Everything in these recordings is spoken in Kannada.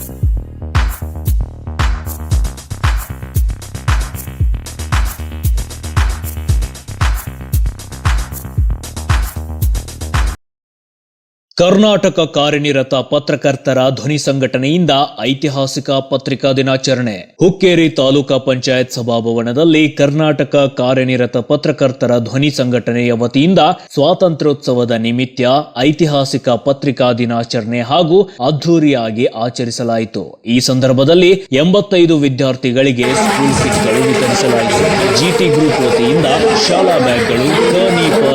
Thank you. ಕರ್ನಾಟಕ ಕಾರ್ಯನಿರತ ಪತ್ರಕರ್ತರ ಧ್ವನಿ ಸಂಘಟನೆಯಿಂದ ಐತಿಹಾಸಿಕ ಪತ್ರಿಕಾ ದಿನಾಚರಣೆ. ಹುಕ್ಕೇರಿ ತಾಲೂಕಾ ಪಂಚಾಯತ್ ಸಭಾಭವನದಲ್ಲಿ ಕರ್ನಾಟಕ ಕಾರ್ಯನಿರತ ಪತ್ರಕರ್ತರ ಧ್ವನಿ ಸಂಘಟನೆಯ ವತಿಯಿಂದ ಸ್ವಾತಂತ್ರ್ಯೋತ್ಸವದ ನಿಮಿತ್ತ ಐತಿಹಾಸಿಕ ಪತ್ರಿಕಾ ದಿನಾಚರಣೆ ಹಾಗೂ ಅದ್ಧೂರಿಯಾಗಿ ಆಚರಿಸಲಾಯಿತು. ಈ ಸಂದರ್ಭದಲ್ಲಿ ಎಂಬತ್ತೈದು ವಿದ್ಯಾರ್ಥಿಗಳಿಗೆ ಸ್ಕೂಲ್ ಕಿಟ್ಗಳು ವಿತರಿಸಲಾಯಿತು. ಜಿಟಿ ಗ್ರೂಪ್ ವತಿಯಿಂದ ಶಾಲಾ ಬ್ಯಾಗ್ಗಳು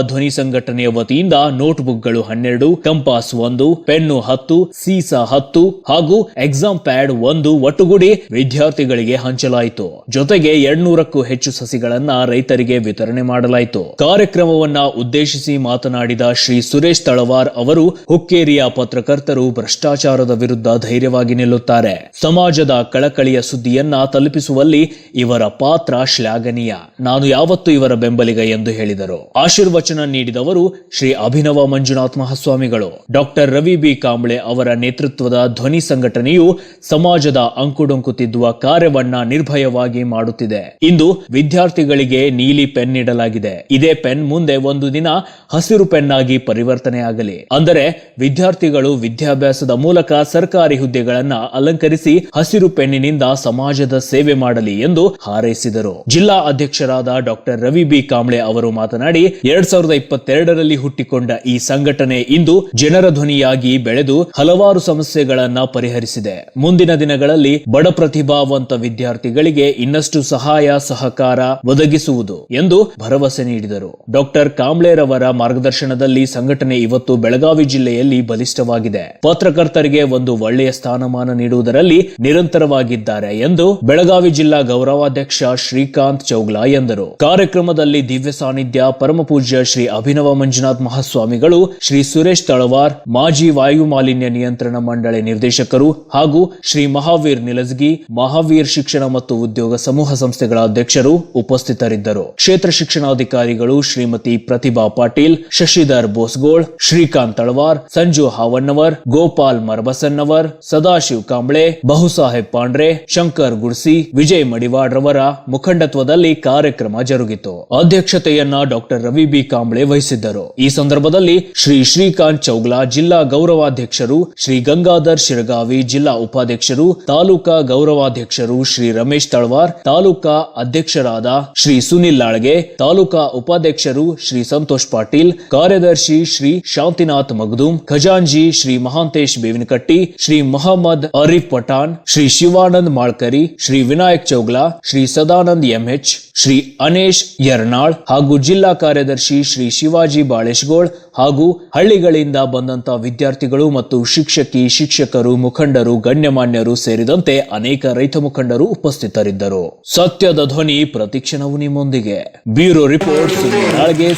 ಧ್ವನಿ ಸಂಘಟನೆಯ ವತಿಯಿಂದ ನೋಟ್ಬುಕ್ಗಳು ಹನ್ನೆರಡು, ಕಂಪಾಸ್ ಒಂದು, ಪೆನ್ನು ಹತ್ತು, ಸೀಸಾ ಹತ್ತು ಹಾಗೂ ಎಕ್ಸಾಮ್ ಪ್ಯಾಡ್ ಒಂದು ಒಟ್ಟುಗೂಡಿ ವಿದ್ಯಾರ್ಥಿಗಳಿಗೆ ಹಂಚಲಾಯಿತು. ಜೊತೆಗೆ ಎರಡ್ನೂರಕ್ಕೂ ಹೆಚ್ಚು ಸಸಿಗಳನ್ನ ರೈತರಿಗೆ ವಿತರಣೆ ಮಾಡಲಾಯಿತು. ಕಾರ್ಯಕ್ರಮವನ್ನ ಉದ್ದೇಶಿಸಿ ಮಾತನಾಡಿದ ಶ್ರೀ ಸುರೇಶ್ ತಳವಾರ್ ಅವರು, ಹುಕ್ಕೇರಿಯ ಪತ್ರಕರ್ತರು ಭ್ರಷ್ಟಾಚಾರದ ವಿರುದ್ಧ ಧೈರ್ಯವಾಗಿ ನಿಲ್ಲುತ್ತಾರೆ. ಸಮಾಜದ ಕಳಕಳಿಯ ಸುದ್ದಿಯನ್ನ ತಲುಪಿಸುವಲ್ಲಿ ಇವರ ಪಾತ್ರ ಶ್ಲಾಘನೀಯ. ನಾನು ಯಾವತ್ತೂ ಇವರ ಬೆಂಬಲಿಗ ಎಂದು ಹೇಳಿದರು. ಆಶೀರ್ವಚನ ನೀಡಿದವರು ಶ್ರೀ ಅಭಿನವ ಮಂಜುನಾಥ್ ಮಹಾಸ್ವಾಮಿಗಳು. Doctor Ravi B. ಕಾಂಬ್ಳೆ ಅವರ ನೇತೃತ್ವದ ಧ್ವನಿ ಸಂಘಟನೆಯು ಸಮಾಜದ ಅಂಕುಡೊಂಕು ತಿದ್ದುವ ಕಾರ್ಯವನ್ನ ನಿರ್ಭಯವಾಗಿ ಮಾಡುತ್ತಿದೆ. ಇಂದು ವಿದ್ಯಾರ್ಥಿಗಳಿಗೆ ನೀಲಿ ಪೆನ್ ನೀಡಲಾಗಿದೆ. ಇದೇ ಪೆನ್ ಮುಂದೆ ಒಂದು ದಿನ ಹಸಿರು ಪೆನ್ ಆಗಿ ಪರಿವರ್ತನೆಯಾಗಲಿ. ಅಂದರೆ ವಿದ್ಯಾರ್ಥಿಗಳು ವಿದ್ಯಾಭ್ಯಾಸದ ಮೂಲಕ ಸರ್ಕಾರಿ ಹುದ್ದೆಗಳನ್ನ ಅಲಂಕರಿಸಿ ಹಸಿರು ಪೆನ್ನಿನಿಂದ ಸಮಾಜದ ಸೇವೆ ಮಾಡಲಿ ಎಂದು ಹಾರೈಸಿದರು. ಜಿಲ್ಲಾ ಅಧ್ಯಕ್ಷರಾದ ಡಾಕ್ಟರ್ ರವಿ ಬಿ. ಕಾಂಬ್ಳೆ ಅವರು ಮಾತನಾಡಿ, ಎರಡ್ ಸಾವಿರದ ಇಪ್ಪತ್ತೆರಡರಲ್ಲಿ ಹುಟ್ಟಿಕೊಂಡ ಈ ಸಂಘಟನೆ ಇಂದು ಜನರ ಧ್ವನಿಯಾಗಿ ಬೆಳೆದು ಹಲವಾರು ಸಮಸ್ಯೆಗಳನ್ನ ಪರಿಹರಿಸಿದೆ. ಮುಂದಿನ ದಿನಗಳಲ್ಲಿ ಬಡ ಪ್ರತಿಭಾವಂತ ವಿದ್ಯಾರ್ಥಿಗಳಿಗೆ ಇನ್ನಷ್ಟು ಸಹಾಯ, ಸಹಕಾರ ಒದಗಿಸುವುದು ಎಂದು ಭರವಸೆ ನೀಡಿದರು. ಡಾಕ್ಟರ್ ಕಾಂಬ್ಳೆರವರ ಮಾರ್ಗದರ್ಶನದಲ್ಲಿ ಸಂಘಟನೆ ಇವತ್ತು ಬೆಳಗಾವಿ ಜಿಲ್ಲೆಯಲ್ಲಿ ಬಲಿಷ್ಠವಾಗಿದೆ. ಪತ್ರಕರ್ತರಿಗೆ ಒಂದು ಒಳ್ಳೆಯ ಸ್ಥಾನಮಾನ ನೀಡುವುದರಲ್ಲಿ ನಿರಂತರವಾಗಿದ್ದಾರೆ ಎಂದು ಬೆಳಗಾವಿ ಜಿಲ್ಲಾ ಗೌರವಾಧ್ಯಕ್ಷ ಶ್ರೀಕಾಂತ್ ಚೌಗ್ಲಾ ಎಂದರು. ಕಾರ್ಯಕ್ರಮದಲ್ಲಿ ದಿವ್ಯ ಸಾನ್ನಿಧ್ಯ ಪರಮಪೂಜ್ಯ ಶ್ರೀ ಅಭಿನವ ಮಂಜುನಾಥ್ ಮಹಾಸ್ವಾಮಿಗಳು, ಶ್ರೀ ಸುರೇಶ್ ತಳವಾರ್, ಮಾಜಿ ವಾಯು ಮಾಲಿನ್ಯ ನಿಯಂತ್ರಣ ಮಂಡಳಿ ನಿರ್ದೇಶಕರು ಹಾಗೂ ಶ್ರೀ ಮಹಾವೀರ್ ನಿಲಜ್ಗಿ ಮಹಾವೀರ್ ಶಿಕ್ಷಣ ಮತ್ತು ಉದ್ಯೋಗ ಸಮೂಹ ಸಂಸ್ಥೆಗಳ ಅಧ್ಯಕ್ಷರು ಉಪಸ್ಥಿತರಿದ್ದರು. ಕ್ಷೇತ್ರ ಶಿಕ್ಷಣಾಧಿಕಾರಿಗಳು ಶ್ರೀಮತಿ ಪ್ರತಿಭಾ ಪಾಟೀಲ್, ಶಶಿಧರ್ ಬೋಸ್ಗೋಳ್, ಶ್ರೀಕಾಂತ್ ತಳವಾರ್, ಸಂಜು ಹಾವಣ್ಣವರ್, ಗೋಪಾಲ್ ಮರಬಸನ್ನವರ್, ಸದಾಶಿವ್ ಕಾಂಬ್ಳೆ, ಬಹುಸಾಹೇಬ್ ಪಾಂಡ್ರೆ, ಶಂಕರ್ ಗುಡ್ಸಿ, ವಿಜಯ್ ಮಡಿವಾಡ್ ರವರ ಮುಖಂಡತ್ವದಲ್ಲಿ ಕಾರ್ಯಕ್ರಮ ಜರುಗಿತು. ಅಧ್ಯಕ್ಷತೆಯನ್ನ ಡಾಕ್ಟರ್ ರವಿ ಬಿ ಕಾಂಬ್ಳೆ ವಹಿಸಿದ್ದರು. ಈ ಸಂದರ್ಭದಲ್ಲಿ ಶ್ರೀ ಶ್ರೀಕಾಂತ್ ಚೌಗ್ಲಾ ಜಿಲ್ಲಾ ಗೌರವಾಧ್ಯಕ್ಷರು, ಶ್ರೀ ಗಂಗಾಧರ್ ಶಿರಗಾವಿ ಜಿಲ್ಲಾ ಉಪಾಧ್ಯಕ್ಷರು, ತಾಲೂಕಾ ಗೌರವಾಧ್ಯಕ್ಷರು ಶ್ರೀ ರಮೇಶ್ ತಳವಾರ್, ತಾಲೂಕಾ ಅಧ್ಯಕ್ಷರಾದ ಶ್ರೀ ಸುನಿಲ್ ಲಾಳ್ಗೆ, ತಾಲೂಕಾ ಉಪಾಧ್ಯಕ್ಷರು ಶ್ರೀ ಸಂತೋಷ್ ಪಾಟೀಲ್, ಕಾರ್ಯದರ್ಶಿ ಶ್ರೀ ಶಾಂತಿನಾಥ್ ಮಗ್ದೂಮ್, ಖಜಾಂಜಿ ಶ್ರೀ ಮಹಾಂತೇಶ್ ಬೇವಿನಕಟ್ಟಿ, ಶ್ರೀ ಮೊಹಮ್ಮದ್ ಅರೀಫ್ ಪಠಾಣ್, ಶ್ರೀ ಶಿವಾನಂದ್ ಮಾಳ್ಕರಿ, ಶ್ರೀ ವಿನಾಯಕ್ ಚೌಗ್ಲಾ, ಶ್ರೀ ಸದಾನಂದ್ ಎಂಎಚ್, ಶ್ರೀ ಅನೇಶ್ ಯರ್ನಾಳ್ ಹಾಗೂ ಜಿಲ್ಲಾ ಕಾರ್ಯದರ್ಶಿ ಶ್ರೀ ಶಿವಾಜಿ ಬಾಳೇಶ್ಗೋಳ್ ಹಾಗೂ ಹಳ್ಳಿಗಳಿಂದ ಬಂದಂತ ವಿದ್ಯಾರ್ಥಿಗಳು ಮತ್ತು ಶಿಕ್ಷಕಿ, ಶಿಕ್ಷಕರು, ಮುಖಂಡರು, ಗಣ್ಯಮಾನ್ಯರು ಸೇರಿದಂತೆ ಅನೇಕ ರೈತ ಮುಖಂಡರು ಉಪಸ್ಥಿತರಿದ್ದರು. ಸತ್ಯದ ಧ್ವನಿ ಪ್ರತಿಕ್ಷಣವು ನಿಮ್ಮೊಂದಿಗೆ. Bureau report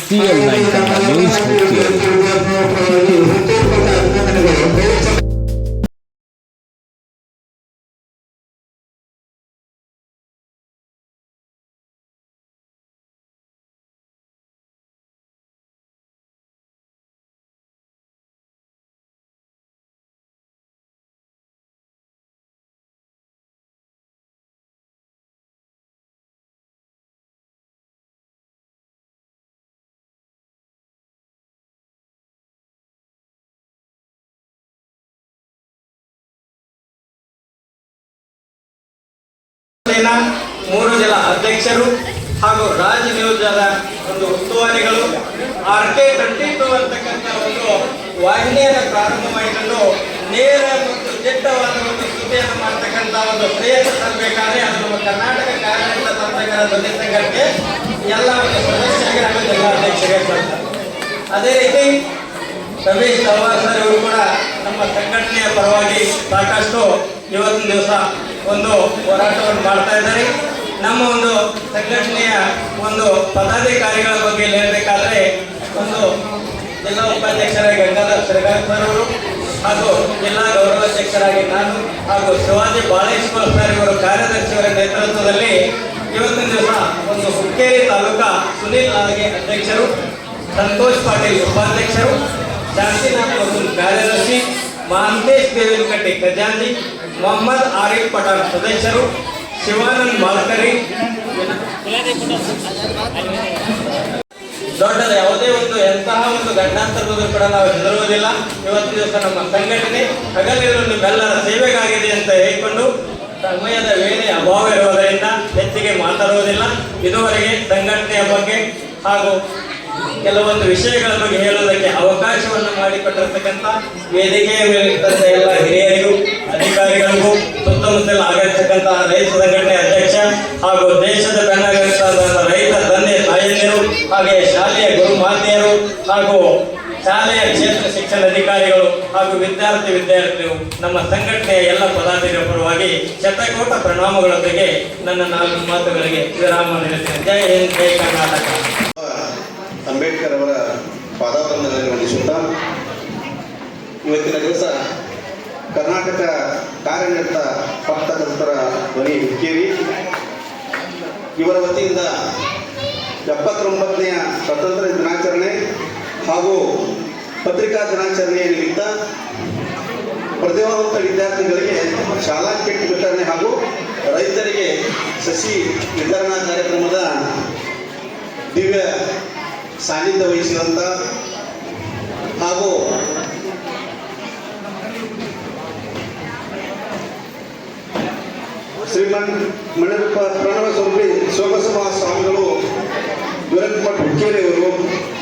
CL nine news Hukkeri. ಮೂರು ಜನ ಅಧ್ಯಕ್ಷರು ಹಾಗೂ ರಾಜ ನಿಯೋಜದ ಒಂದು ಉಸ್ತುವಾರಿಗಳು ಆರ್ ಕೆ ಟ್ವೆಂಟಿ ಅಂತಕ್ಕಂಥ ಒಂದು ವಾಹಿನಿಯನ್ನು ಪ್ರಾರಂಭ ಮಾಡಿಕೊಂಡು ನೇರ ಮತ್ತು ದಿಟ್ಟವಾದ ಒಂದು ಸುದ್ದಿಯನ್ನು ಮಾಡ್ತಕ್ಕಂಥ ಒಂದು ಪ್ರಯತ್ನ ತರಬೇಕಾದ್ರೆ ಅದು ನಮ್ಮ ಕರ್ನಾಟಕ ಕಾರ್ಯನಿರತ ಪತ್ರಕರ್ತರ ಧ್ವನಿ ಸಂಘಕ್ಕೆ ಎಲ್ಲ ಒಂದು ಸದಸ್ಯರಿಗೆ ಹಾಗೂ ಜಿಲ್ಲಾ ಅಧ್ಯಕ್ಷರಿಗೆ ಅದೇ ರೀತಿ ರಮೇಶ್ ಅವರು ಕೂಡ ನಮ್ಮ ಸಂಘಟನೆಯ ಪರವಾಗಿ ಸಾಕಷ್ಟು ಇವತ್ತಿನ ದಿವಸ ಒಂದು ಹೋರಾಟವನ್ನು ಮಾಡ್ತಾ ಇದ್ದಾರೆ. ನಮ್ಮ ಒಂದು ಸಂಘಟನೆಯ ಒಂದು ಪದಾಧಿಕಾರಿಗಳ ಬಗ್ಗೆ ಹೇಳಬೇಕಾದ್ರೆ ಒಂದು ಜಿಲ್ಲಾ ಉಪಾಧ್ಯಕ್ಷರಾಗಿ ಗಂಗಾಧರ್ ಸರಗಾರ್ ಅವರು ಹಾಗೂ ಜಿಲ್ಲಾ ಗೌರವಾಧ್ಯಕ್ಷರಾಗಿ ನಾನು ಹಾಗೂ ಶಿವಾಜಿ ಬಾಳೇಶ್ವರ ಸರ್ ಇವರು ಕಾರ್ಯದರ್ಶಿಯವರ ನೇತೃತ್ವದಲ್ಲಿ ಇವತ್ತಿನ ದಿವಸ ಒಂದು ಹುಕ್ಕೇರಿ ತಾಲೂಕಾ ಸುನೀಲ್ ಲಾಲ್ಗೆ ಅಧ್ಯಕ್ಷರು, ಸಂತೋಷ್ ಪಾಟೀಲ್ ಉಪಾಧ್ಯಕ್ಷರು ಶಾಂತಿನಾಥ್ ಮತ್ತು ಕಾರ್ಯದರ್ಶಿ, ಮಹಾಂತೇಶ್ ದೇವಿನಕಟ್ಟಿ ಖಜಾಂಜಿ ಮೊಹಮ್ಮದ್ ಆರಿಫ್ ಪಠಾಣ್ ಸದಸ್ಯರು, ಶಿವಾನಂದ್ ಮಾಲ್ಕರಿ. ದೊಡ್ಡದ ಯಾವುದೇ ಒಂದು ಎಂತಹ ಒಂದು ಘಟನಾಂತರದ ಕೂಡ ನಾವು ಹೆದರುವುದಿಲ್ಲ. ಇವತ್ತು ದಿವಸ ನಮ್ಮ ಸಂಘಟನೆ ಹಗಲಿರುಳು ಬೆಲ್ಲರ ಸೇವೆಗಾಗಿದೆ ಅಂತ ಹೇಳಿಕೊಂಡು ಸಮಯದ ವೇಳೆ ಅಭಾವ ಇರುವುದರಿಂದ ಹೆಚ್ಚಿಗೆ ಮಾತಾಡುವುದಿಲ್ಲ. ಇದುವರೆಗೆ ಸಂಘಟನೆಯ ಬಗ್ಗೆ ಹಾಗೂ ಕೆಲವೊಂದು ವಿಷಯಗಳ ಬಗ್ಗೆ ಹೇಳುವುದಕ್ಕೆ ಅವಕಾಶವನ್ನು ಮಾಡಿಕೊಟ್ಟಿರ್ತಕ್ಕಂಥ ವೇದಿಕೆಯ ಮೇಲಿರ್ತಂಥ ಎಲ್ಲ ಹಿರಿಯರಿಗೂ ಅಧಿಕಾರಿಗಳಿಗೂ ಸುತ್ತಮುತ್ತಲ ಆಗಿರ್ತಕ್ಕಂತಹ ರೈತ ಸಂಘಟನೆ ಅಧ್ಯಕ್ಷ ಹಾಗೂ ದೇಶದ ಬೆನ್ನಾಗಿರ್ತಕ್ಕಂಥ ರೈತ ತಂದೆ ತಾಯಂದಿರು ಹಾಗೆ ಶಾಲೆಯ ಗುರು ಮಾತೆಯರು ಹಾಗೂ ಶಾಲೆಯ ಕ್ಷೇತ್ರ ಶಿಕ್ಷಣ ಅಧಿಕಾರಿಗಳು ಹಾಗೂ ವಿದ್ಯಾರ್ಥಿ ವಿದ್ಯಾರ್ಥಿಗಳು, ನಮ್ಮ ಸಂಘಟನೆಯ ಎಲ್ಲ ಪದಾಧಿಕಾರಿಗಳ ಪರವಾಗಿ ಶತಕೋಟ ಪ್ರಣಾಮಗಳೊಂದಿಗೆ ನನ್ನ ನಾಲ್ಕು ಮಾತುಗಳಿಗೆ ವಿರಾಮ ನೀಡುತ್ತೇನೆ. ಜೈ ಹಿಂದ್ ಜಯ ಕರ್ನಾಟಕ. ಅಂಬೇಡ್ಕರ್ ಅವರ ಪಾದಾವಂದನೆಯನ್ನು ವಂದಿಸುತ್ತಾ ಇವತ್ತಿನ ದಿವಸ ಕರ್ನಾಟಕ ಕಾರ್ಯನಿರತ ಪತ್ರಕರ್ತರ ಧ್ವನಿ ಹುಕ್ಕೇರಿ ಇವರ ವತಿಯಿಂದ ಎಪ್ಪತ್ತೊಂಬತ್ತನೆಯ ಸ್ವತಂತ್ರ ದಿನಾಚರಣೆ ಹಾಗೂ ಪತ್ರಿಕಾ ದಿನಾಚರಣೆಯ ನಿಮಿತ್ತ ಪ್ರತಿಭಾವಂತ ವಿದ್ಯಾರ್ಥಿಗಳಿಗೆ ಶಾಲಾ ಕಿಟ್ ವಿತರಣೆ ಹಾಗೂ ರೈತರಿಗೆ ಸಸಿ ವಿತರಣಾ ಕಾರ್ಯಕ್ರಮದ ದಿವ್ಯ ಸಾನ್ನಿಧ್ಯ ವಹಿಸಿದಂಥ ಹಾಗೂ ಶ್ರೀಮನ್ ಮಣಿರಪ್ಪ ಪ್ರಣವ ಸ್ವರೂಪಿ ಶೋಕಸಭಾ ಸ್ವಾಮಿಗಳು ವಿರಕ್ಮಠ್ ಹುಕ್ಕೇರಿಯವರು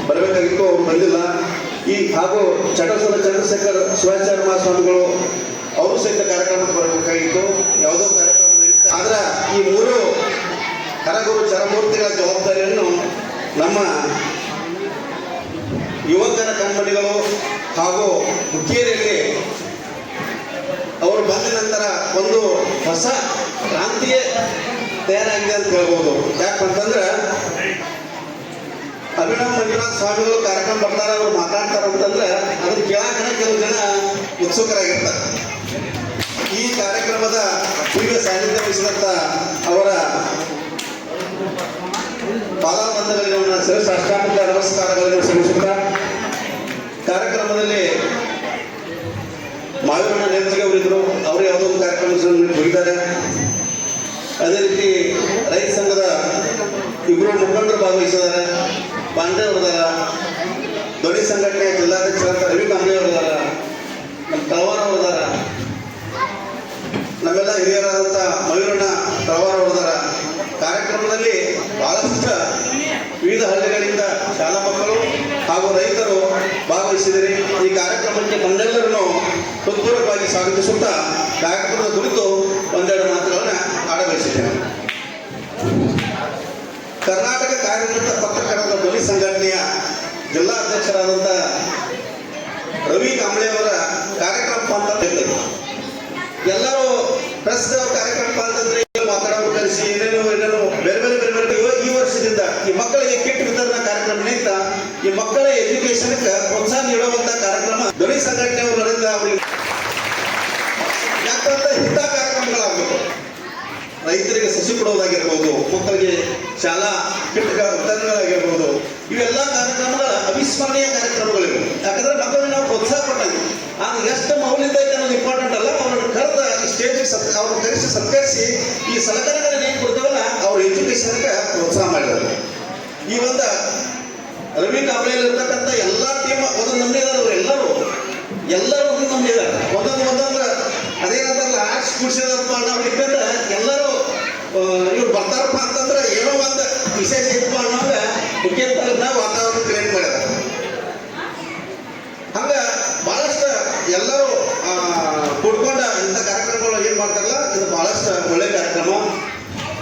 ಬರಬೇಕಾಗಿತ್ತು, ಅವರು ಬಂದಿಲ್ಲ. ಈ ಹಾಗೂ ಚಟಸಲ ಚಂದ್ರಶೇಖರ್ ಶಿವಾಚಾರ್ಯ ಸ್ವಾಮಿಗಳು ಅವರು ಸಹಿತ ಕಾರ್ಯಕ್ರಮಕ್ಕೆ ಬರಬೇಕಾಗಿತ್ತು. ಯಾವುದೋ ಕಾರ್ಯಕ್ರಮ ಆದ್ರೆ ಈ ಮೂರು ಕರಗುರು ಚರಮೂರ್ತಿಗಳ ಜವಾಬ್ದಾರಿಯನ್ನು ನಮ್ಮ ಯುವಕರ ಕಂಪನಿಗಳು ಹಾಗೂ ಹುಕ್ಕೇರಿಯಲ್ಲಿ ಅವರು ಬಂದ ನಂತರ ಒಂದು ಹೊಸ ಕ್ರಾಂತಿಯೇ ತಯಾರಾಗಿದೆ ಅಂತ ಹೇಳ್ಬೋದು. ಯಾಕಂತಂದ್ರೆ, ಅಭಿನವ್ ಮಂಜುನಾಥ್ ಸ್ವಾಮಿಗಳು ಕಾರ್ಯಕ್ರಮ ಬರ್ತಾರ, ಅವ್ರು ಮಾತಾಡ್ತಾರ ಅಂತಂದ್ರೆ ಅದನ್ನ ಕೇಳಾಕನ ಕೆಲವು ಜನ ಉತ್ಸುಕರಾಗಿರ್ತಾರೆ. ಈ ಕಾರ್ಯಕ್ರಮದ ದಿವ್ಯ ಸಾನ್ನಿಧ್ಯ ವಹಿಸಿದಂತ ಅವರ ಪಾದಾಬಂಧಗಳಿಗೆ ನನ್ನ ಶ್ರೇಷ್ಠ ಅಷ್ಟಾಂಗ ನಮಸ್ಕಾರಗಳನ್ನು ಸಲ್ಲಿಸುತ್ತಾ ಕಾರ್ಯಕ್ರಮದಲ್ಲಿ ಮಾವಿನ ನೇತೃತ್ವ ಅವರಿದ್ರು ಅವರು ಯಾವುದೋ ಒಂದು ಕಾರ್ಯಕ್ರಮ ಅದೇ ರೀತಿ ರೈತ ಸಂಘದ ಇಬ್ಬರು ಮುಖಂಡರು ಭಾಗವಹಿಸಿದ್ದಾರೆ. ಪಾಂಡೆ ಅವರದಾರ ಧ್ವನಿ ಸಂಘಟನೆಯ ಜಿಲ್ಲಾಧ್ಯಕ್ಷರಾದ ರವಿ ಕಾಂಬ್ಳೆ ಅವರದಾರ ನಮ್ಮ ತಳವಾರ ಅವರದಾರ ನಮ್ಮೆಲ್ಲ ಹಿರಿಯರಾದಂಥ ಮಯೂರಣ್ಣ ತಳವಾರ ಅವರದಾರ ಕಾರ್ಯಕ್ರಮದಲ್ಲಿ ಬಹಳಷ್ಟು ವಿವಿಧ ಹಳ್ಳಿಗಳಿಂದ ಶಾಲಾ ಮಕ್ಕಳು ಹಾಗೂ ರೈತರು ಭಾಗವಹಿಸಿದರೆ. ಈ ಕಾರ್ಯಕ್ರಮಕ್ಕೆ ತಮ್ಮೆಲ್ಲರನ್ನು ಹೃತ್ಪೂರ್ವಕವಾಗಿ ಸ್ವಾಗತಿಸುತ್ತಾ ಕಾರ್ಯಕ್ರಮದ ಕುರಿತು ಒಂದೆರಡು ಮಾತುಗಳನ್ನು ಕರ್ನಾಟಕ ಕಾರ್ಯನಿರತ ಪತ್ರಕರ್ತರ ಧ್ವನಿ ಸಂಘಟನೆಯ ಜಿಲ್ಲಾ ಅಧ್ಯಕ್ಷರಾದಂತ ರವಿ ಕಾಂಬ್ಳೆ ಅವರ ಕಾರ್ಯಕ್ರಮ ಅಂತ ಎಲ್ಲರೂ ಪ್ರೆಸ್ ಕೊಡೋದಾಗಿರ್ಬೋದು ಮಕ್ಕಳಿಗೆ ಶಾಲಾ ಕಿಟ್ಗಳ ವಿತರಣೆಗಳಾಗಿರ್ಬೋದು ಇವೆಲ್ಲ ಕಾರ್ಯಕ್ರಮಗಳ ಅವಿಸ್ಮರಣೀಯ ಕಾರ್ಯಕ್ರಮಗಳಿವೆ. ಯಾಕಂದ್ರೆ ಮಕ್ಕಳಿಗೆ ನಾವು ಪ್ರೋತ್ಸಾಹ ಕೊಟ್ಟಾಗ. ಆಗ ಎಷ್ಟು ಮೌಲ್ಯತೆ ಐತೆ ಅನ್ನೋದು ಇಂಪಾರ್ಟೆಂಟ್ ಅಲ್ಲ. ಅವ್ರನ್ನ ಕರೆದ ಈ ಸತ್ ಅವ್ರನ್ನ ಕರೆಸಿ, ಸತ್ಕರಿಸಿ ಈ ಸಲಕರಣೆಗಳನ್ನ ಏನು ಕೊಡ್ತಾವಲ್ಲ, ಅವ್ರ ಎಜುಕೇಶನ್ಗೆ ಪ್ರೋತ್ಸಾಹ ಮಾಡಿದ್ರು ಈ ಒಂದು ರವಿ ಕಾಂಬ್ಳೆಯಲ್ಲಿ ಇರ್ತಕ್ಕಂಥ ಎಲ್ಲ ಟೀಮ್ ಒಂದೊಂದು ನಮ್ನಿ ಇದಾರೆ ಅವ್ರು ಎಲ್ಲರೂ. ಎಲ್ಲರೂ ಒಂದೊಂದು ನಮ್ನಿ ಇದಾರೆ. ಒಂದೊಂದು ಒಂದೊಂದು ಅದೇನಂತಾರಲ್ಲ ಆರ್ಟ್ಸ್ ಕೂಡಿಸಿದಾರಪ್ಪ ನಾವು ಇದ್ದಂದ್ರೆ ಎಲ್ಲರೂ ಇವ್ರು ಬರ್ತಾರಪ್ಪ ಅಂತಂದ್ರೆ ಏನೋ ಒಂದು ವಿಶೇಷ ಇತ್ತು ಅನ್ನೋದು ಮುಖ್ಯಂತರದ ವಾತಾವರಣ ಕ್ರಿಯೇಟ್ ಮಾಡ್ಯಾರ. ಹಂಗ ಬಹಳಷ್ಟು ಎಲ್ಲರೂ ಕೂಡ್ಕೊಂಡ ಇಂಥ ಕಾರ್ಯಕ್ರಮಗಳು ಏನ್ ಮಾಡ್ತಾರಲ್ಲ, ಇದು ಬಹಳಷ್ಟು ಒಳ್ಳೆ ಕಾರ್ಯಕ್ರಮ.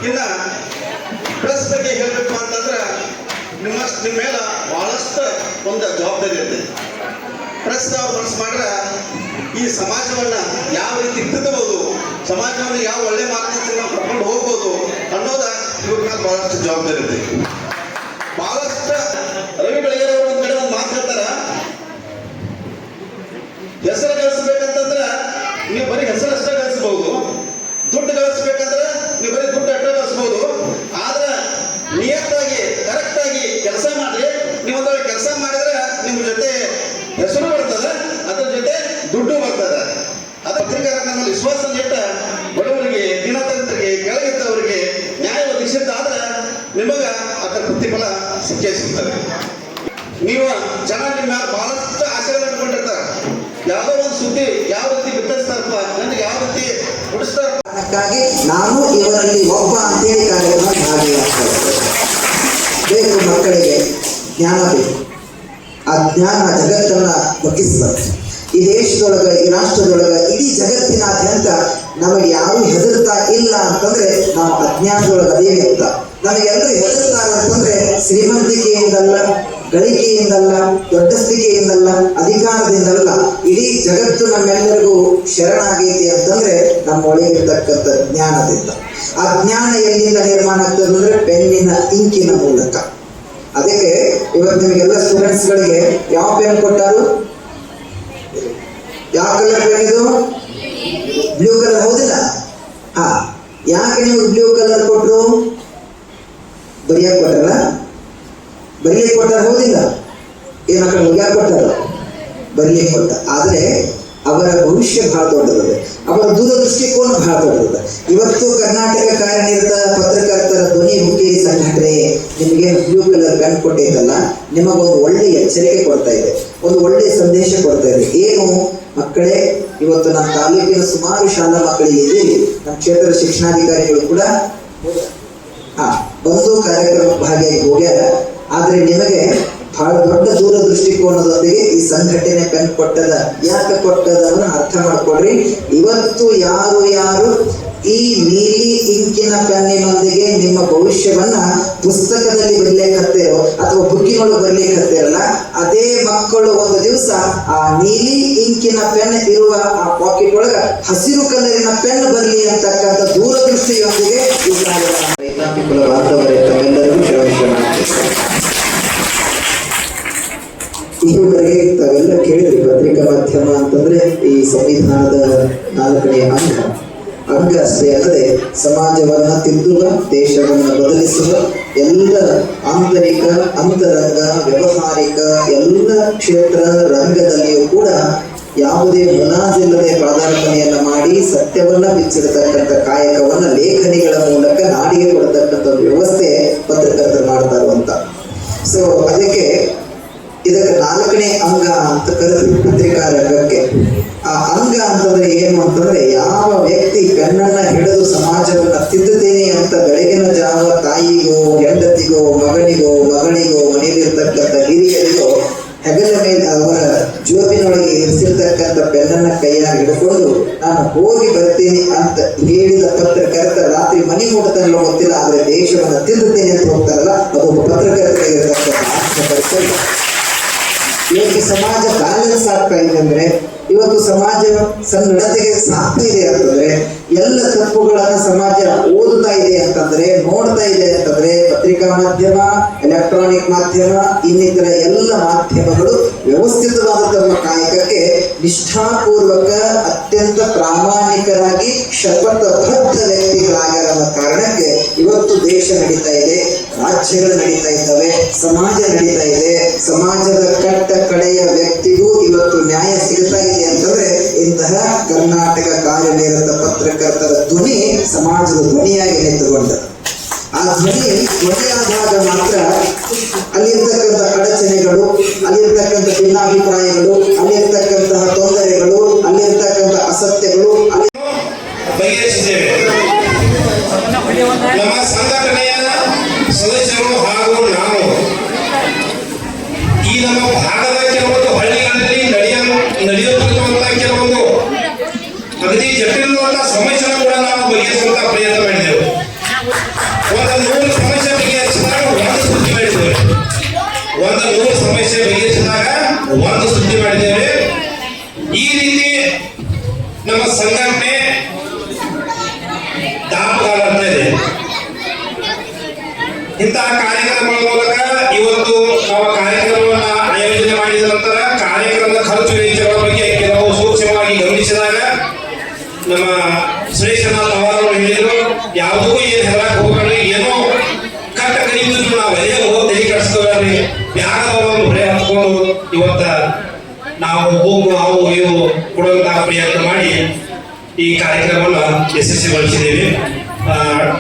ಇನ್ನ ಪ್ರೆಸ್ ಬಗ್ಗೆ ಹೇಳ್ಬೇಕು ಅಂತಂದ್ರೆ ನಿಮ್ಮ ನಿಮ್ಮ ಮೇಲೆ ಬಹಳಷ್ಟು ಒಂದು ಜವಾಬ್ದಾರಿ ಇರ್ತದೆ. ಪ್ರೆಸ್ ಅವ್ರು ಮನಸ್ಸು ಮಾಡ್ರೆ ಈ ಸಮಾಜವನ್ನ ಯಾವ ರೀತಿ ತಿದ್ದಬಹುದು ಸಮಾಜವನ್ನು ಯಾವ ಒಳ್ಳೆ ಮಾರ್ಗದಲ್ಲಿ ನಾವು ಕರ್ಕೊಂಡು ಹೋಗ್ಬೋದು ಅನ್ನೋದ ಇವ್ರ ಮೇಲೆ ಬಹಳಷ್ಟು ಜವಾಬ್ದಾರಿ ಇದೆ. ಬಹಳಷ್ಟು ರವಿ ಬೆಳಗೆರೆ ಮಾತಾಡ್ತಾರ ಕಡೆ ಒಂದು ಹೆಸರು ಗಳಿಸ್ಬೇಕಂತಂದ್ರ ನೀವು ಬರೀ ಹೆಸರಷ್ಟೇ ಗಳಿಸ್ಬಹುದು ದುಡ್ಡು ಗಳಿಸ್ಬೇಕಂದ್ರೆ ನೀವು ಬರೀ ದುಡ್ಡು ಅಷ್ಟೇ ಗಳಿಸ್ಬಹುದು ಆದ್ರೆ ನಿಯತ್ತಾಗಿ ಕರೆಕ್ಟ್ ಆಗಿ ಕೆಲಸ ಮಾಡ್ರಿ ನೀವು ಒಂದ್ ಕೆಲಸ ಮಾಡಿದ್ರೆ ನಿಮ್ಮ ಜೊತೆ ಹೆಸರು ಬರ್ತದೆ ಅದ್ರ ಜೊತೆ ದುಡ್ಡು ಬರ್ತದೆ ಅದ ಪತ್ರಿಕಾರ ನಮ್ಮ ವಿಶ್ವಾಸ ಇಟ್ಟ ಉಡಿಸ್ತಾರೆ ಕಾರಣಕ್ಕಾಗಿ ನಾನು ಇವರಲ್ಲಿ ಒಬ್ಬ ಅಂತೇಳಿ ಕಾರ್ಯಕ್ರಮ ಭಾಗಿಯಾಗ್ತದೆ ಬೇಕು ಮಕ್ಕಳಿಗೆ ಜ್ಞಾನ ಬೇಕು. ಆ ಜ್ಞಾನ ಜಗತ್ತನ್ನ ಬಗ್ಗಿಸ್ಬಾರ್ದು ಈ ದೇಶದೊಳಗ, ಈ ರಾಷ್ಟ್ರದೊಳಗ, ಇಡೀ ಜಗತ್ತಿನಾದ್ಯಂತ ನಮಗೆ ಯಾರು ಹೆದರ್ತಾ ಇಲ್ಲ ಅಂತಂದ್ರೆ ನಾವು ಅಜ್ಞಾನದೊಳಗ ಅದೇ ಅಂತ ನಮಗೆಲ್ಲರೂ ಹೆದರ್ತಾರೆ ಅಂತಂದ್ರೆ ಶ್ರೀಮಂತಿಕೆಯಿಂದಲ್ಲ ಗಳಿಕೆಯಿಂದಲ್ಲ ದೊಡ್ಡಸ್ತಿಕೆಯಿಂದಲ್ಲ ಅಧಿಕಾರದಿಂದಲ್ಲ, ಇಡೀ ಜಗತ್ತು ನಮ್ಮೆಲ್ಲರಿಗೂ ಶರಣಾಗೈತಿ ಅಂತಂದ್ರೆ ನಮ್ಮ ಒಳಗಿರ್ತಕ್ಕಂಥ ಜ್ಞಾನದಿಂದ. ಆ ಜ್ಞಾನ ಎಲ್ಲಿಂದ ನಿರ್ಮಾಣ ಆಗ್ತದೆ ಅಂದ್ರೆ ಪೆನ್ನಿನ ಇಂಕಿನ ಮೂಲಕ. ಅದಕ್ಕೆ ಇವತ್ತು ನಿಮಗೆಲ್ಲ ಸ್ಟೂಡೆಂಟ್ಸ್ಗಳಿಗೆ ಯಾವ ಪೆನ್ ಕೊಟ್ಟಾರು? ಯಾವ ಕಲರ್ ಪೆನ್ ಇದು? ಬ್ಲೂ ಕಲರ್ ಹೌದಿಲ್ಲ? ಹಾ, ಯಾಕೆ ನೀವು ಬ್ಲೂ ಕಲರ್ ಕೊಟ್ಟರು ಬರಿಯಕ್ಕೆ ಕೊಟ್ರಲ್ಲ ಬರಿಲಿಕ್ಕೆ ಕೊಟ್ಟಾರ ಹೌದಿಲ್ಲ ಏನ್ ಆ ಕಡೆ ಹೋಗ್ಯಾಕ ಕೊಟ್ಟಾರ ಬರಿಲಿಕ್ಕೆ ಕೊಟ್ಟ ಆದ್ರೆ ಅವರ ಭವಿಷ್ಯ ಬಹಳ ದೊಡ್ಡದಿದೆ. ಅವರ ದೂರದೃಷ್ಟಿಕೋನ ಬಹಳ ದೊಡ್ಡದಿದೆ. ಇವತ್ತು ಕರ್ನಾಟಕ ಕಾರ್ಯನಿರತ ಪತ್ರಕರ್ತರ ಧ್ವನಿ ಹುಕ್ಕೇರಿ ಸಂಘಟನೆ ನಿಮಗೆ ಬ್ಲೂ ಕಲರ್ ಪೆನ್ ಕೊಟ್ಟಿದ್ದಲ್ಲ, ನಿಮಗೊಂದು ಒಳ್ಳೆ ಎಚ್ಚರಿಕೆ ಕೊಡ್ತಾ ಇದೆ. ಒಂದು ಒಳ್ಳೆ ಸಂದೇಶ ಕೊಡ್ತಾ ಇದೆ. ಏನು ಮಕ್ಕಳೇ, ಇವತ್ತು ನಮ್ಮ ತಾಲೂಕಿನ ಸುಮಾರು ಶಾಲಾ ಮಕ್ಕಳಿಗೆ ಇದ್ದೀರಿ ನಮ್ಮ ಕ್ಷೇತ್ರದ ಶಿಕ್ಷಣಾಧಿಕಾರಿಗಳು ಕೂಡ ಹಾ, ಬಂದು ಕಾರ್ಯಕ್ರಮ ಭಾಗಿಯಾಗಿ ಹೋಗ್ಯಾರ. ಆದ್ರೆ ನಿಮಗೆ ಬಹಳ ದೊಡ್ಡ ದೂರ ದೃಷ್ಟಿಕೋನದೊಂದಿಗೆ ಈ ಸಂಘಟನೆ ಪೆನ್ ಕೊಟ್ಟದ, ಯಾಕೆ ಕೊಟ್ಟದ ಅನ್ನೋದನ್ನ ಅರ್ಥ ಮಾಡ್ಕೊಡ್ರಿ ಇವತ್ತು ಯಾರು ಯಾರು ಈ ನೀಲಿ ಇಂಕಿನ ಪೆನ್ನಿನೊಂದಿಗೆ ನಿಮ್ಮ ಭವಿಷ್ಯವನ್ನ ಪುಸ್ತಕದಲ್ಲಿ ಬರಲಿಕ್ಕೆ ಹತ್ತಿರೋ ಅಥವಾ ಬುಕ್ಕಿಗಳು ಬರ್ಲಿಕ್ಕೆ ಹತ್ತಿರಲ್ಲ, ಅದೇ ಮಕ್ಕಳು ಒಂದು ದಿವಸ ಆ ನೀಲಿ ಇಂಕಿನ ಪೆನ್ ಇರುವ ಆ ಪಾಕೆಟ್ ಒಳಗ ಹಸಿರು ಕಲರಿನ ಪೆನ್ ಬರಲಿ ಅಂತಕ್ಕಂಥ ದೂರದೃಷ್ಟಿಯೊಂದಿಗೆ ಬಾಂಧವರೇ ತಮ್ಮೆಲ್ಲರಿಗೂ ಶರಣ ಇದುವರೆಗೆ ತಾವೆಲ್ಲ ಕೇಳಿದ್ರಿ ಪತ್ರಿಕಾ ಮಾಧ್ಯಮ ಅಂತಂದ್ರೆ ಈ ಸಂವಿಧಾನದ ನಾಲ್ಕನೇ ಅಂಗ. ಅಂಗ ಅಷ್ಟೇ ಅಲ್ಲದೆ ಸಮಾಜವನ್ನ ತಿದ್ದುವ ದೇಶವನ್ನ ಬದಲಿಸುವ, ಎಲ್ಲ ಆಂತರಿಕ, ಅಂತರಂಗ, ವ್ಯವಹಾರಿಕ, ಎಲ್ಲ ಕ್ಷೇತ್ರ ರಂಗದಲ್ಲಿಯೂ ಕೂಡ ಯಾವುದೇ ಮುನಾಜಿಲ್ಲದೆ ಪಾದಾರ್ಪಣೆಯನ್ನ ಮಾಡಿ ಸತ್ಯವನ್ನ ಬಿಚ್ಚಿರತಕ್ಕಂಥ ಕಾಯಕವನ್ನ ಲೇಖನಿಗಳ ಮೂಲಕ ನಾಡಿಗೆ ಕೊಡತಕ್ಕಂಥ ವ್ಯವಸ್ಥೆ ಪತ್ರಕರ್ತರು ಮಾಡ್ತಾ ಇರುವಂತ. ಸೊ ಅದಕ್ಕೆ ಅಂಗ ಅಂತ ಕರೆದ್ರು ಪತ್ರಿಕಾ ರಂಗಕ್ಕೆ ಆ ಅಂಗ ಅಂತಂದ್ರೆ ಏನು ಅಂತಂದ್ರೆ ಯಾವ ವ್ಯಕ್ತಿ ಪೆನ್ನನ್ನ ಹಿಡಿದು ಸಮಾಜವನ್ನ ತಿದ್ದುತ್ತೇನೆ ಅಂತ ಬೆಳಗಿನ ಜಾವ ತಾಯಿಗೋ, ಹೆಂಡತಿಗೋ, ಮಗನಿಗೋ, ಮಗಳಿಗೋ, ಮನೆಯಲ್ಲಿರ್ತಕ್ಕಂಥ ಹಿರಿಯರಿಗೋ, ಹೆಗಲ ಮೇಲೆ ಅವರ ಜೋಬಿನೊಳಗೆ ಇರಿಸಿರ್ತಕ್ಕಂಥ ಬೆನ್ನನ್ನ ಕೈಯಾಗಿ ಹಿಡ್ಕೊಂಡು ನಾನು ಹೋಗಿ ಬರ್ತೀನಿ ಅಂತ ಹೇಳಿದ ಪತ್ರಕರ್ತ ರಾತ್ರಿ ಮನೆ ಮುಟ್ಟತನಲ್ಲ ಗೊತ್ತಿಲ್ಲ, ಆದ್ರೆ ದೇಶವನ್ನ ತಿದ್ದುತ್ತೇನೆ ಅಂತ ಹೋಗ್ತಾರಲ್ಲ ಅದೊಬ್ಬ ಪತ್ರಕರ್ತರಿಗಿರ್ತಕ್ಕಂಥ ಇವತ್ತು ಸಮಾಜ ಬ್ಯಾಲೆನ್ಸ್ ಆಗ್ತಾ ಇದೆ ಅಂದ್ರೆ ಇವತ್ತು ಸಮಾಜ ಸನ್ನಡತೆಗೆ ಸಾಧ್ಯ ಇದೆ ಅಂತಂದ್ರೆ ಎಲ್ಲ ತಪ್ಪುಗಳನ್ನ ಸಮಾಜ ಓದುತ್ತಾ ಅಂತಂದ್ರೆ ನೋಡ್ತಾ ಇದೆ ಅಂತಂದ್ರೆ ಪತ್ರಿಕಾ ಮಾಧ್ಯಮ ಎಲೆಕ್ಟ್ರಾನಿಕ್ ಮಾಧ್ಯಮ, ಇನ್ನಿತರ ಎಲ್ಲ ಮಾಧ್ಯಮಗಳು ವ್ಯವಸ್ಥಿತವಾದ ತಮ್ಮ ಕಾಯಕಕ್ಕೆ ನಿಷ್ಠಾಪೂರ್ವಕ, ಅತ್ಯಂತ ಪ್ರಾಮಾಣಿಕರಾಗಿ ಶಪಥಬದ್ಧ ವ್ಯಕ್ತಿಗಳಾಗಿರುವ ಕಾರಣಕ್ಕೆ ಇವತ್ತು ದೇಶ ನಡೀತಾ ಇದೆ, ರಾಜ್ಯಗಳು ನಡೀತಾ ಇದ್ದಾವೆ, ಸಮಾಜ ನಡೀತಾ ಇದೆ. ಸಮಾಜದ ಕಟ್ಟ ಕಡೆಯ ವ್ಯಕ್ತಿಗೂ ಇವತ್ತು ನ್ಯಾಯ ಸಿಗ್ತಾ ಇದೆ ಅಂತಂದ್ರೆ ಇಂತಹ ಕರ್ನಾಟಕ ಕಾರ್ಯನಿರತ ಪತ್ರಕರ್ತರ ಧ್ವನಿ ಸಮಾಜದ ಧ್ವನಿಯಾಗಿ ನಿಂತುಕೊಂಡದ್ದು ಆ ಧ್ವನಿ ಧ್ವನಿಯಾದಾಗ ಮಾತ್ರ ಅಲ್ಲಿರ್ತಕ್ಕಂಥ ಅಡಚಣೆಗಳು ಅಲ್ಲಿರ್ತಕ್ಕಂಥ ಭಿನ್ನಾಭಿಪ್ರಾಯಗಳು ನಮ್ಮ ಸುರೇಶನಾಥ್ ಅವರು ಹೇಳಿದ್ರು ಯಾವುದಕ್ಕೂ ಏನು ಹೇಳಕ್ ಹೋಗ್ಬೇಡ್ರಿ ಏನೋ ಕಟ್ಟ ಕಡಿಯುತ್ತಿದ್ರು ನಾವು ಅದೇ ತಲೆ ಕೆಡಿಸ್ತೀವಿ ಬ್ಯಾಗದ ಒಂದು ಹೊರೆ ಹತ್ಕೊಂಡು ಇವತ್ತ ನಾವು ಹೋಗು ಅವು ಇವು ಕೊಡುವಂತಹ ಪ್ರಯತ್ನ ಮಾಡಿ ಈ ಕಾರ್ಯಕ್ರಮವನ್ನು ಯಶಸ್ವಿಗೊಳಿಸಿದ್ದೇವೆ.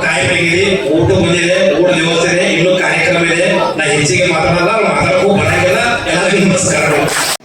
ಆಗಿದೆ ಊಟ ಬಂದಿದೆ, ಊಟ ವ್ಯವಸ್ಥೆ ಇದೆ, ಇನ್ನೂ ಕಾರ್ಯಕ್ರಮ ಇದೆ. ನಾ ಹೆಚ್ಚಿಗೆ ಮಾತಾಡಲ್ಲ, ಮಾತಾಡಕ್ಕೂ ಬರಂಗಿಲ್ಲ. ಎಲ್ಲರಿಗೂ ನಮಸ್ಕಾರಗಳು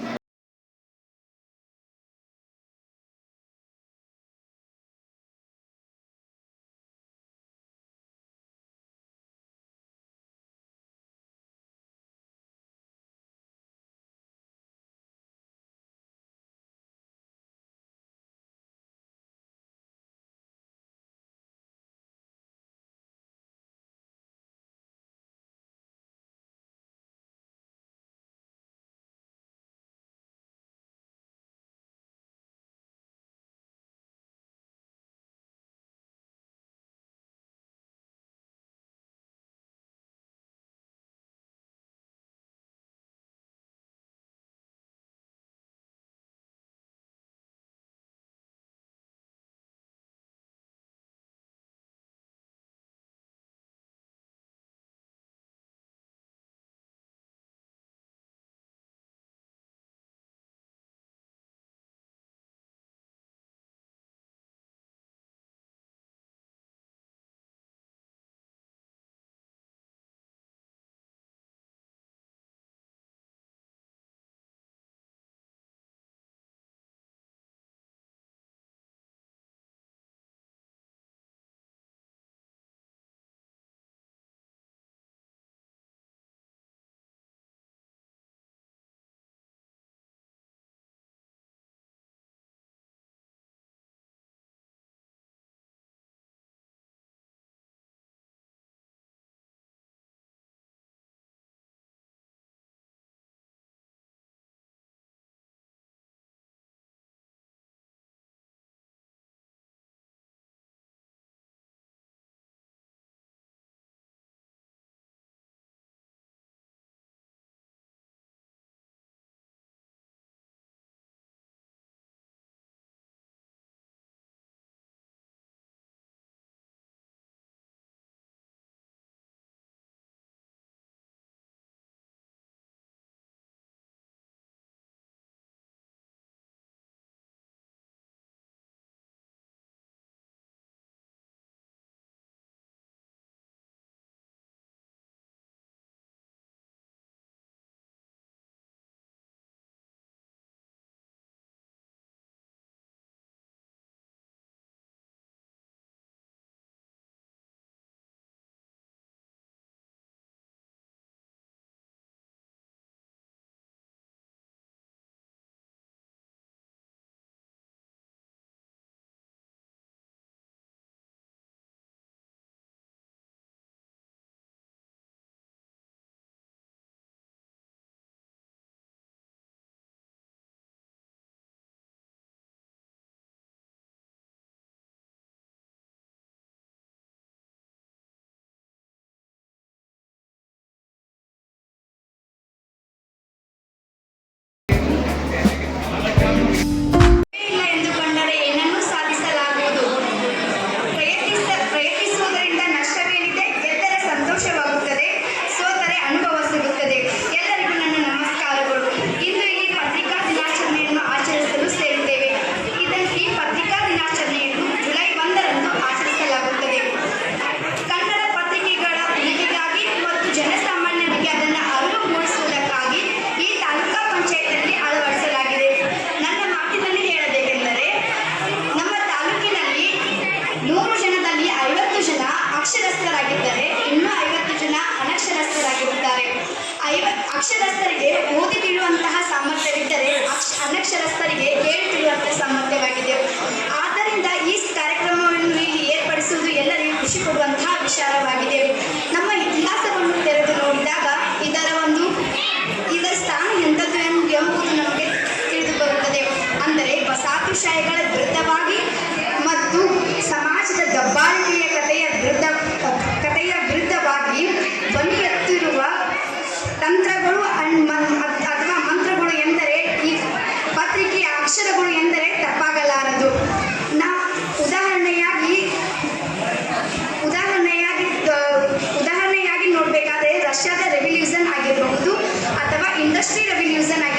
use I